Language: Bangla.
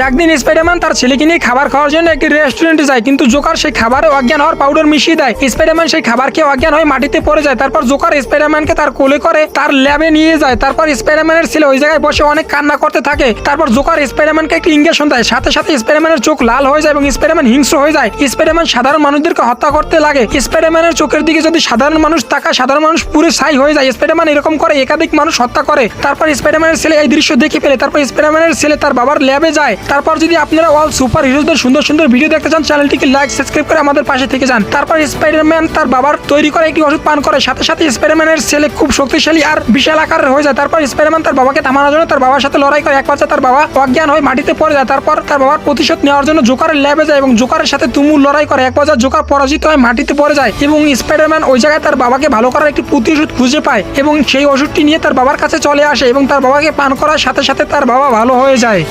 একদিন স্পাইডারম্যান তার ছেলেকে নিয়ে খাবার খাওয়ার জন্য একটি রেস্টুরেন্টে যায়, কিন্তু জোকার সেই খাবারে অজ্ঞান হওয়ার পাউডার মিশিয়ে দেয়। স্পাইডারম্যান সেই খাবার খেয়ে অজ্ঞান হয়ে মাটিতে পড়ে যায়, তারপর জোকার স্পাইডারম্যানকে তার কোলে করে তার ল্যাবে নিয়ে যায়। তারপর স্পাইডারম্যানের ছেলে ওই জায়গায় বসে অনেক কান্না করতে থাকে। তারপর জোকার স্পাইডারম্যানকে একটি ইঞ্জেকশন দেয়। সাথে সাথে স্পাইডারম্যানের চোখ লাল হয়ে যায় এবং স্পাইডারম্যান হিংস্র হয়ে যায়। স্পাইডারম্যান সাধারণ মানুষদেরকে হত্যা করতে লাগে। স্পাইডারম্যানের চোখের দিকে যদি সাধারণ মানুষ তাকায়, সাধারণ মানুষ পুরো ছাই হয়ে যায়। স্পাইডারম্যান এরকম করে একাধিক মানুষ হত্যা করে। তারপর স্পাইডারম্যানের ছেলে এই দৃশ্য দেখে ফেলে। তারপর স্পাইডারম্যানের ছেলে তার বাবার ল্যাবে যায়। তারপর যদি আপনারা অল সুপার হিরোদের সুন্দর সুন্দর ভিডিও দেখতে চান চ্যানেলটিকে লাইক সাবস্ক্রাইব করে আমাদের পাশে থেকে যান। তারপর স্পাইডারম্যান তার বাবার তৈরি করা একটি ওষুধ পান করে, সাথে সাথে স্পাইডারম্যানের ছেলে খুব শক্তিশালী আর বিশাল আকারের হয়ে যায়। তারপর স্পাইডারম্যান তার বাবাকে থামানোর জন্য তার বাবার সাথে লড়াই করে। এক পর্যায়ে তার বাবা অজ্ঞান হয়ে মাটিতে পড়ে যায়। তারপর তার বাবার প্রতিশোধ নেওয়ার জন্য জোকারের ল্যাবে যায় এবং জোকারের সাথে তুমুল লড়াই করে। এক পর্যায়ে জোকার পরাজিত হয়ে মাটিতে পড়ে যায় এবং স্পাইডারম্যান ওই জায়গায় তার বাবাকে ভালো করার একটি প্রতিশোধ খুঁজে পায় এবং সেই ওষুধটি নিয়ে তার বাবার কাছে চলে আসে এবং তার বাবাকে পান করার সাথে সাথে তার বাবা ভালো হয়ে যায়।